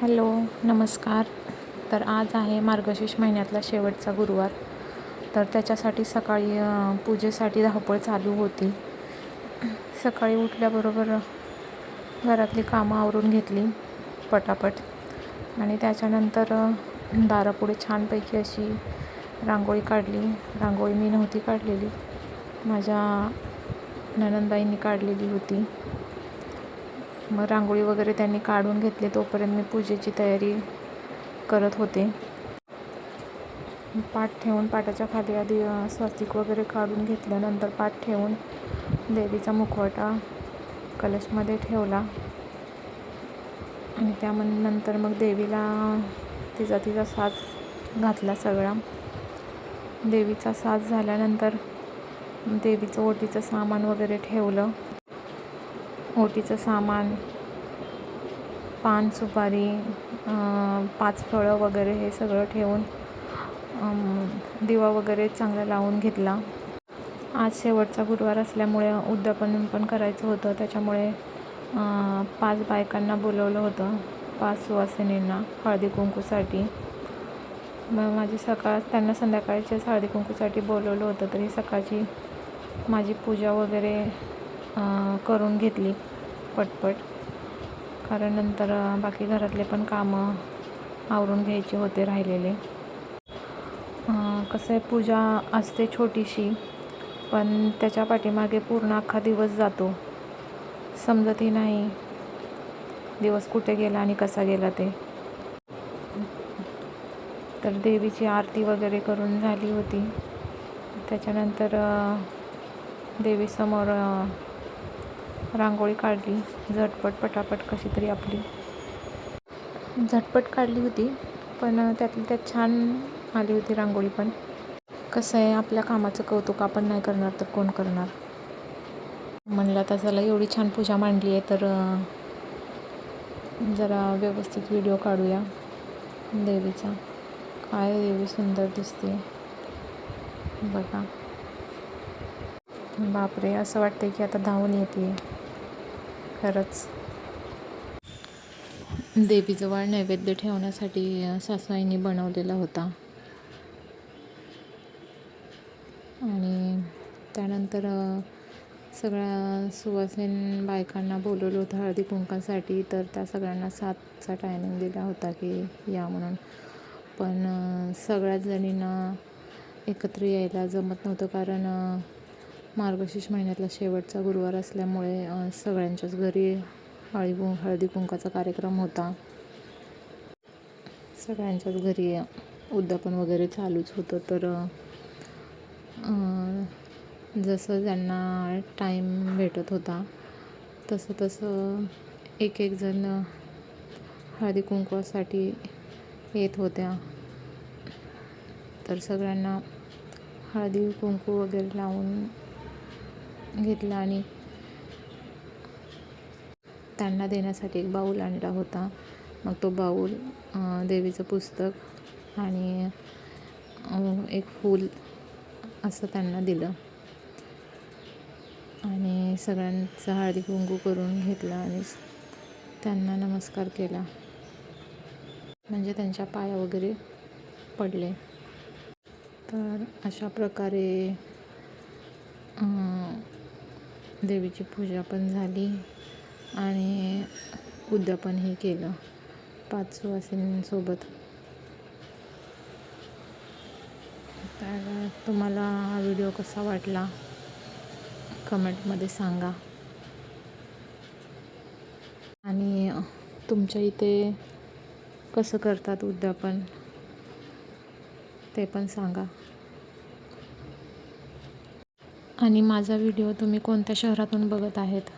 Hello नमस्कार. तर आज आहे मार्गशीर्ष महिन्यातला शेवटचा गुरुवार. तर त्याच्यासाठी सकाळी पूजेसाठी धावपळ चालू होती. सकाळी उठल्याबरोबर घरातली कामं आवरून घेतली पटापट. आणि त्याच्यानंतर दारापुढे छानपैकी अशी रांगोळी काढली. रांगोळी मी नव्हती काढलेली. माझ्या ननंदबाईंनी काढलेली होती. मग रांगोळी वगैरे त्यांनी काढून घेतली. तोपर्यंत मी पूजेची तयारी करत होते. पाठ ठेवून पाटाच्या खाली आधी स्वस्तिक वगैरे काढून घेतल्यानंतर पाठ ठेवून देवीचा मुखवटा कलशमध्ये ठेवला. आणि त्यामध्ये नंतर मग देवीला तिचा तिचा साज घातला सगळा. देवीचा साज झाल्यानंतर देवीचं ओटीचं सामान वगैरे ठेवलं. हो, ओटीचं सामान पान सुपारी पाच फळं वगैरे हे सगळं ठेवून दिवा वगैरे चांगला लावून घेतला. आज शेवटचा गुरुवार असल्यामुळे उद्यापन पण करायचं होतं. त्याच्यामुळे पाच बायकांना बोलवलं होतं. पाच सुवासिनींना हळदी कुंकूसाठी. मग माझी सकाळ त्यांना संध्याकाळच्याच हळदी कुंकूसाठी बोलवलं होतं. तरी सकाळची माझी पूजा वगैरे करून घेतली. पटपट. कारण नंतर बाकी घरातले पण कामं आवरून घ्यायचे होते राहिलेले. कसं आहे पूजा असते छोटीशी पण त्याच्या पाठीमागे पूर्ण अख्खा दिवस जातो. समजतही नाही दिवस कुठे गेला आणि कसा गेला ते. तर देवीची आरती वगैरे करून झाली होती. त्याच्यानंतर देवीसमोर रांगोळी काढली. झटपट पटापट कशी तरी आपली. झटपट काढली होती पण त्यातली त्यात छान आली होती रांगोळी पण. कसं आहे आपल्या कामाचं कौतुक आपण नाही करणार तर कोण करणार? म्हणलं आता चला एवढी छान पूजा मांडली आहे तर जरा व्यवस्थित व्हिडिओ काढूया. देवीचा. काय देवी सुंदर दिसते. बघा. बापरे असं वाटतंय की आता धावून येते. खरंच. देवीजवळ नैवेद्य ठेवण्यासाठी अ, बनवलेला होता. आणि त्यानंतर सगळ्या सुवासीन बायकांना बोलवलं होतं हळदी कुंकासाठी तर त्या सगळ्यांना सातचा टायमिंग दिला होता की या म्हणून. पण सगळ्याच जणींना एकत्र यायला जमत नव्हतं कारण मार्गशीर्ष महिन्यातला शेवटचा गुरुवार असल्यामुळे सगळ्यांच्याच घरी हळदी कुं हळदी कुंकाचा कार्यक्रम होता. सगळ्यांच्याच घरी उद्यापन वगैरे चालूच होतं. तर जसं ज्यांना टाईम भेटत होता तसं तसं एक एक जण हळदी कुंकवासाठी येत होत्या. तर सगळ्यांना हळदी कुंकू वगैरे लावून घेतला आणि त्यांना देण्यासाठी एक बाऊल आणला होता. मग तो बाऊल देवीचं पुस्तक आणि एक फूल असं त्यांना दिलं. आणि सगळ्यांचा हळदी कुंकू करून घेतला आणि त्यांना नमस्कार केला. म्हणजे त्यांच्या पाया वगैरे पडले. तर अशा प्रकारे देवीची पूजा पण झाली आणि उद्यापनही केलं. पाच सुवासिनींसोबत तर तुम्हाला हा व्हिडिओ कसा वाटला? कमेंटमध्ये सांगा. आणि तुमच्या इथे कसं करतात उद्यापन ते पण सांगा. आणि माझा व्हिडिओ तुम्ही कोणत्या शहरातून बघत आहेत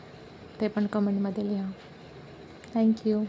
ते पण कमेंटमध्ये लिहा. थँक्यू